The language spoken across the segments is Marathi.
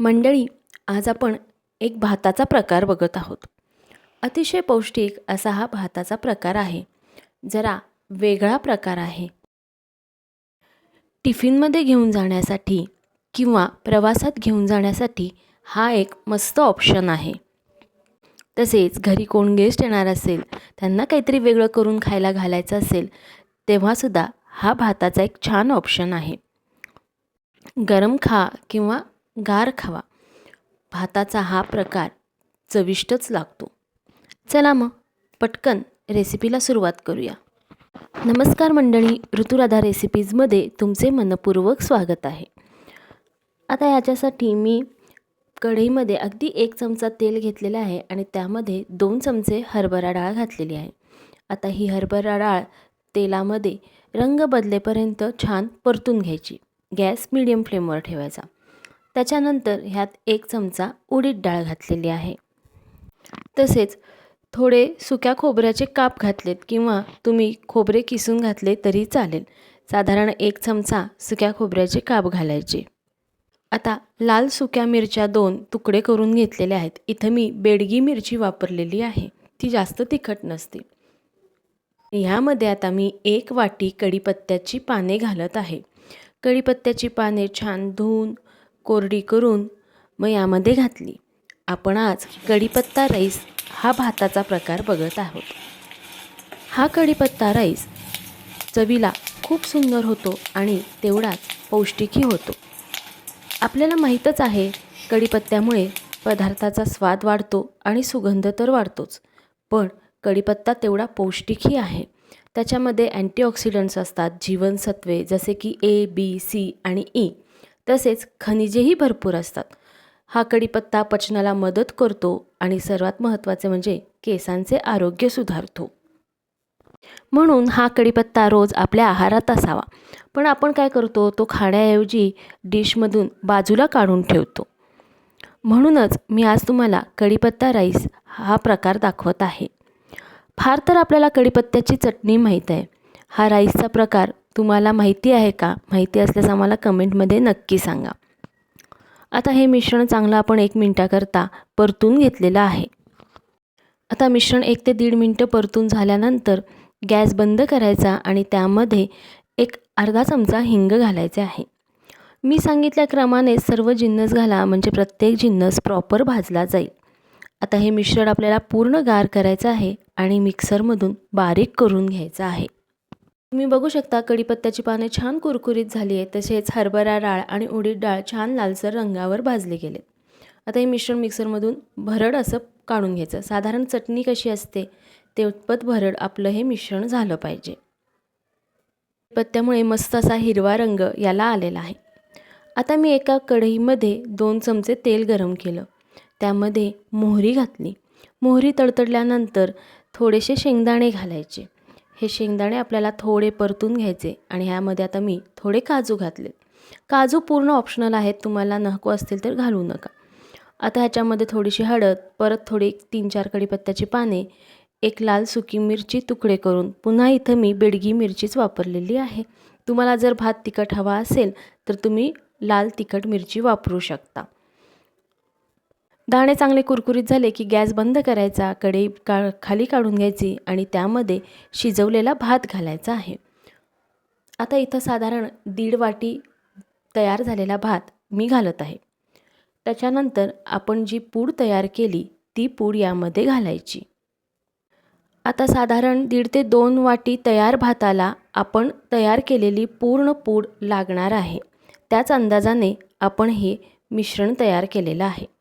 मंडळी आज आपण एक भाताचा प्रकार बघत आहोत. अतिशय पौष्टिक असा हा भाताचा प्रकार आहे. जरा वेगळा प्रकार आहे. टिफिनमध्ये घेऊन जाण्यासाठी किंवा प्रवासात घेऊन जाण्यासाठी हा एक मस्त ऑप्शन आहे. तसेच घरी कोण गेस्ट येणार असेल त्यांना काहीतरी वेगळं करून खायला घालायचं असेल तेव्हासुद्धा हा भाताचा एक छान ऑप्शन आहे. गरम खा किंवा गार खावा. भाताचा हा प्रकार चविष्टच लागतो. चला मग पटकन रेसिपीला सुरुवात करूया. नमस्कार मंडळी ऋतुराधा रेसिपीजमध्ये तुमचे मनपूर्वक स्वागत आहे. आता याच्यासाठी मी कढईमध्ये अगदी एक चमचा तेल घेतलेलं आहे आणि त्यामध्ये दोन चमचे हरभरा डाळ घातलेली आहे. आता ही हरभरा डाळ तेलामध्ये रंग बदलेपर्यंत छान परतून घ्यायची. गॅस मिडियम फ्लेमवर ठेवायचा. त्याच्यानंतर ह्यात एक चमचा उडीद डाळ घातलेली आहे. तसेच थोडे सुक्या खोबऱ्याचे काप घातलेत किंवा तुम्ही खोबरे किसून घातले तरी चालेल. साधारण एक चमचा सुक्या खोबऱ्याचे काप घालायचे. आता लाल सुक्या मिरच्या दोन तुकडे करून घेतलेले आहेत. इथं मी बेडगी मिरची वापरलेली आहे. ती जास्त तिखट नसते. ह्यामध्ये आता मी एक वाटी कढीपत्त्याची पाने घालत आहे. कढीपत्त्याची पाने छान धुवून कोरडी करून मग यामध्ये घातली. आपण आज कढीपत्ता राईस हा भाताचा प्रकार बघत आहोत. हा कढीपत्ता राईस चवीला खूप सुंदर होतो आणि तेवढाच पौष्टिकही होतो. आपल्याला माहीतच आहे कढीपत्त्यामुळे पदार्थाचा स्वाद वाढतो आणि सुगंध तर वाढतोच पण कढीपत्ता तेवढा पौष्टिकही आहे. त्याच्यामध्ये अँटीऑक्सिडंट्स असतात जीवनसत्वे जसे की ए बी सी आणि ई तसेच खनिजेही भरपूर असतात. हा कढीपत्ता पचनाला मदत करतो आणि सर्वात महत्त्वाचे म्हणजे केसांचे आरोग्य सुधारतो. म्हणून हा कढीपत्ता रोज आपल्या आहारात असावा. पण आपण काय करतो तो खाण्याऐवजी डिशमधून बाजूला काढून ठेवतो. म्हणूनच मी आज तुम्हाला कढीपत्ता राईस हा प्रकार दाखवत आहे. फार तर आपल्याला कढीपत्त्याची चटणी माहीत आहे. हा राईसचा प्रकार तुम्हाला माहिती आहे का? माहिती असल्यास आम्हाला कमेंटमध्ये नक्की सांगा. आता हे मिश्रण चांगलं आपण एक मिनटाकरता परतून घेतलेलं आहे. आता मिश्रण एक ते दीड मिनटं परतून झाल्यानंतर गॅस बंद करायचा आणि त्यामध्ये एक अर्धा चमचा हिंग घालायचे आहे. मी सांगितल्या क्रमाने सर्व जिन्नस घाला म्हणजे प्रत्येक जिन्नस प्रॉपर भाजला जाईल. आता हे मिश्रण आपल्याला पूर्ण गार करायचं आहे आणि मिक्सरमधून बारीक करून घ्यायचं आहे. तुम्ही बघू शकता कढीपत्त्याची पाने छान कुरकुरीत झाली आहे तसेच हरभरा डाळ आणि उडीद डाळ छान लालसर रंगावर भाजले गेले आता हे मिश्रण मिक्सरमधून भरड असं काढून घ्यायचं. साधारण चटणी कशी असते तेवपत भरड आपलं हे मिश्रण झालं पाहिजे. पत्त्यामुळे मस्त असा हिरवा रंग याला आलेला आहे. आता मी एका कढईमध्ये दोन चमचे तेल गरम केलं. त्यामध्ये मोहरी घातली. मोहरी तडतडल्यानंतर थोडेसे शेंगदाणे घालायचे. हे शेंगदाणे आपल्याला थोडे परतून घ्यायचे आणि ह्यामध्ये आता मी थोडे काजू घातले. काजू पूर्ण ऑप्शनल आहेत तुम्हाला नको असतील तर घालू नका. आता ह्याच्यामध्ये थोडीशी हळद परत थोडी तीन चार कढीपत्त्याची पाने एक लाल सुकी मिरची तुकडे करून पुन्हा इथं मी बेडगी मिरचीच वापरलेली आहे. तुम्हाला जर भात तिखट हवा असेल तर तुम्ही लाल तिखट मिरची वापरू शकता. दाणे चांगले कुरकुरीत झाले की गॅस बंद करायचा कढई का खाली काढून घ्यायची आणि त्यामध्ये शिजवलेला भात घालायचा आहे. आता इथं साधारण दीड वाटी तयार झालेला भात मी घालत आहे. त्याच्यानंतर आपण जी पूड तयार केली ती पूड यामध्ये घालायची. आता साधारण दीड ते दोन वाटी तयार भाताला आपण तयार केलेली पूर्ण पूड लागणार आहे. त्याच अंदाजाने आपण हे मिश्रण तयार केलेलं आहे.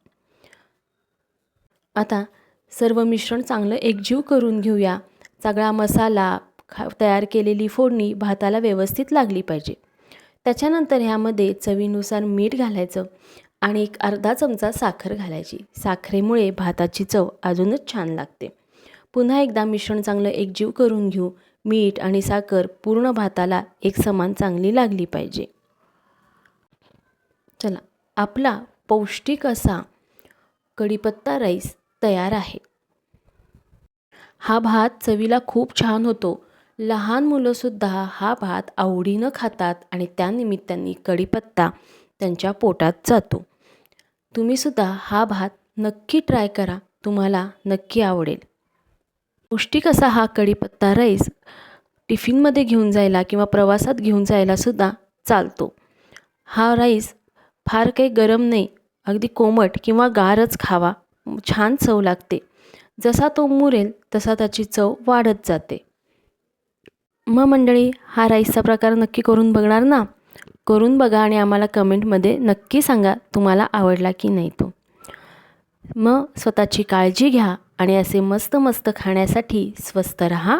आता सर्व मिश्रण चांगलं एकजीव करून घेऊया. सगळा मसाला खा तयार केलेली फोडणी भाताला व्यवस्थित लागली पाहिजे. त्याच्यानंतर ह्यामध्ये चवीनुसार मीठ घालायचं आणि एक अर्धा चमचा साखर घालायची. साखरेमुळे भाताची चव अजूनच छान लागते. पुन्हा एकदा मिश्रण चांगलं एकजीव करून घेऊ. मीठ आणि साखर पूर्ण भाताला एक समान चांगली लागली पाहिजे. चला आपला पौष्टिक असा कढीपत्ता राईस तयार आहे. हा भात चवीला खूप छान होतो. लहान मुलंसुद्धा हा भात आवडीनं खातात आणि त्यानिमित्ताने कढीपत्ता त्यांच्या पोटात जातो. तुम्हीसुद्धा हा भात नक्की ट्राय करा. तुम्हाला नक्की आवडेल. पौष्टिक असा हा कढीपत्ता राईस टिफिनमध्ये घेऊन जायला किंवा प्रवासात घेऊन जायलासुद्धा चालतो. हा राईस फार काही गरम नाही. अगदी कोमट किंवा गारच खावा. छान चव लागते. जसा तो मुरेल तसा त्याची चव वाढत जाते. मग मंडळी हा राईसचा प्रकार नक्की करून बघणार ना? करून बघा आणि आम्हाला कमेंटमध्ये नक्की सांगा तुम्हाला आवडला की नाही तो. मग स्वतःची काळजी घ्या आणि असे मस्त मस्त खाण्यासाठी स्वस्त रहा.